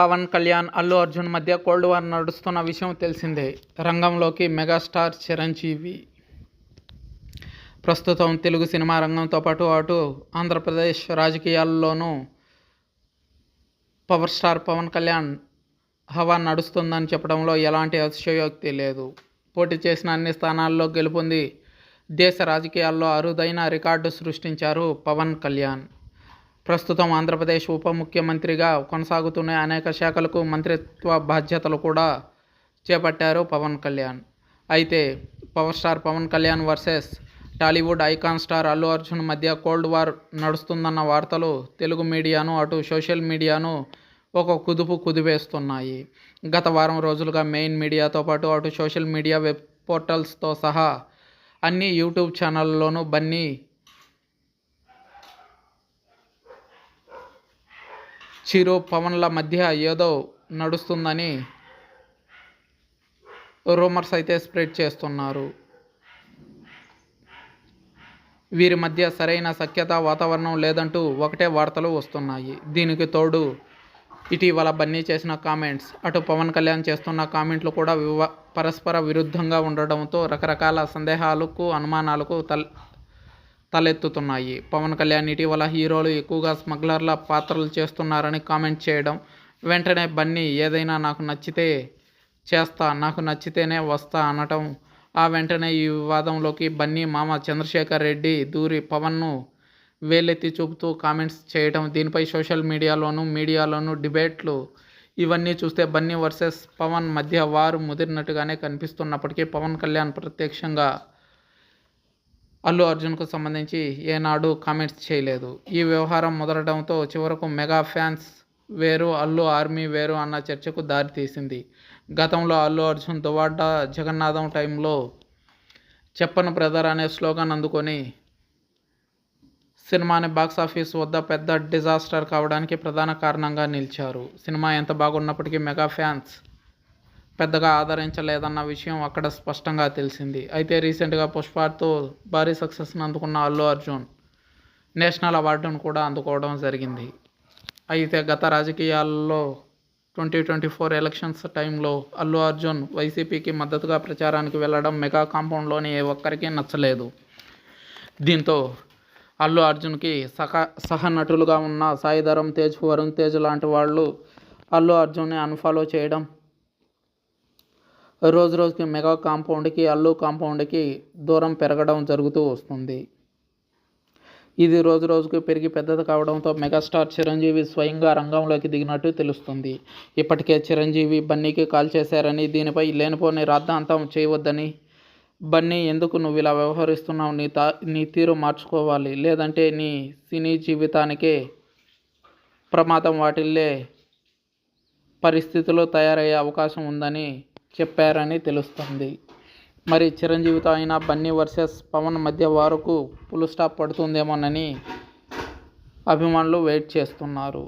పవన్ కళ్యాణ్ అల్లు అర్జున్ మధ్య cold war నడుస్తున్న విషయం తెలిసిందే. రంగంలోకి మెగాస్టార్ చిరంజీవి. ప్రస్తుతం తెలుగు సినిమా రంగంతో పాటు అటు ఆంధ్రప్రదేశ్ రాజకీయాల్లోనూ పవర్ స్టార్ పవన్ కళ్యాణ్ హవా నడుస్తుందని చెప్పడంలో ఎలాంటి అతిశయోక్తి లేదు. పోటీ చేసిన అన్ని స్థానాల్లో గెలుపొంది దేశ రాజకీయాల్లో అరుదైన రికార్డు సృష్టించారు పవన్ కళ్యాణ్. ప్రస్తుతం ఆంధ్రప్రదేశ్ ఉప ముఖ్యమంత్రిగా కొనసాగుతున్న అనేక శాఖలకు మంత్రిత్వ బాధ్యతలు కూడా చేపట్టారు పవన్ కళ్యాణ్. అయితే power star Pawan Kalyan versus Tollywood icon star Allu Arjun మధ్య కోల్డ్ వార్ నడుస్తుందన్న వార్తలు తెలుగు మీడియాను అటు సోషల్ మీడియాను ఒక కుదుపు కుదివేస్తున్నాయి గత వారం రోజులుగా మెయిన్ మీడియాతో పాటు అటు సోషల్ మీడియా వెబ్ పోర్టల్స్తో సహా అన్ని యూట్యూబ్ ఛానళ్ళలోనూ బన్నీ చిరు పవన్ల మధ్య ఏదో నడుస్తుందని రూమర్స్ అయితే స్ప్రెడ్ చేస్తున్నారు. వీరి మధ్య సరైన సఖ్యత వాతావరణం లేదంటూ ఒకటే వార్తలు వస్తున్నాయి. దీనికి తోడు ఇటీవల బన్నీ చేసిన కామెంట్స్ అటు పవన్ కళ్యాణ్ చేస్తున్న కామెంట్లు కూడా వివ పరస్పర విరుద్ధంగా ఉండడంతో రకరకాల సందేహాలకు అనుమానాలకు తల్ తలెత్తుతున్నాయి. పవన్ కళ్యాణ్ ఇటీవల హీరోలు ఎక్కువగా స్మగ్లర్ల పాత్రలు చేస్తున్నారని కామెంట్ చేయడం వెంటనే బన్నీ ఏదైనా నాకు నచ్చితే చేస్తా నాకు నచ్చితేనే వస్తా అనటం. ఆ వెంటనే ఈ వివాదంలోకి బన్నీ మామ చంద్రశేఖర్ రెడ్డి దూరి పవన్ను వేలెత్తి చూపుతూ కామెంట్స్ చేయడం. దీనిపై సోషల్ మీడియాలోనూ మీడియాలోనూ డిబేట్లు. ఇవన్నీ చూస్తే బన్నీ వర్సెస్ పవన్ మధ్య వారు ముదిరినట్టుగానే కనిపిస్తున్నప్పటికీ పవన్ కళ్యాణ్ ప్రత్యక్షంగా అల్లు అర్జున్కు సంబంధించి ఏనాడు కామెంట్స్ చేయలేదు. ఈ వ్యవహారం మొదలడంతో చివరకు మెగా ఫ్యాన్స్ వేరు అల్లు ఆర్మీ వేరు అన్న చర్చకు దారితీసింది గతంలో అల్లు అర్జున్ దువాడ్డ జగన్నాథం టైంలో చెప్పను బ్రదర్ అనే స్లోగన్ అందుకొని సినిమాని బాక్సాఫీస్ వద్ద పెద్ద డిజాస్టర్ కావడానికి ప్రధాన కారణంగా నిలిచారు. సినిమా ఎంత బాగున్నప్పటికీ మెగా ఫ్యాన్స్ పెద్దగా ఆదరించలేదన్న విషయం అక్కడ స్పష్టంగా తెలిసింది. అయితే రీసెంట్గా పుష్పాతో భారీ సక్సెస్ని అందుకున్న అల్లు అర్జున్ నేషనల్ అవార్డును కూడా అందుకోవడం జరిగింది. అయితే గత రాజకీయాల్లో ట్వంటీ ట్వంటీ ఫోర్ ఎలక్షన్స్ టైంలో అల్లు అర్జున్ వైసీపీకి మద్దతుగా ప్రచారానికి వెళ్ళడం మెగా కాంపౌండ్లోని ఏ ఒక్కరికి నచ్చలేదు. దీంతో అల్లు అర్జున్కి సహ సహ నటులుగా ఉన్న సాయిధరం తేజ్ వరుణ్ తేజ్ లాంటి వాళ్ళు అల్లు అర్జున్ని అన్ఫాలో చేయడం రోజు రోజుకి మెగా కాంపౌండ్కి అల్లు కాంపౌండ్కి దూరం పెరగడం జరుగుతూ వస్తుంది. ఇది రోజు రోజుకు పెరిగి పెద్దది కావడంతో మెగాస్టార్ చిరంజీవి స్వయంగా రంగంలోకి దిగినట్టు తెలుస్తుంది. ఇప్పటికే చిరంజీవి బన్నీకి కాల్ చేశారని దీనిపై లేనిపోని రాద్ధాంతం చేయవద్దని బన్నీ ఎందుకు నువ్వు ఇలా వ్యవహరిస్తున్నావు? నీ తా నీ తీరు మార్చుకోవాలి. లేదంటే నీ సినీ జీవితానికే ప్రమాదం వాటిల్లే పరిస్థితులు తయారయ్యే అవకాశం ఉందని చెప్పారని తెలుస్తుంది. మరి చిరంజీవితో అయినా బన్నీ వర్సెస్ పవన్ మధ్య వారకు ఫుల్ స్టాప్ పడుతుందేమోనని అభిమానులు వెయిట్ చేస్తున్నారు.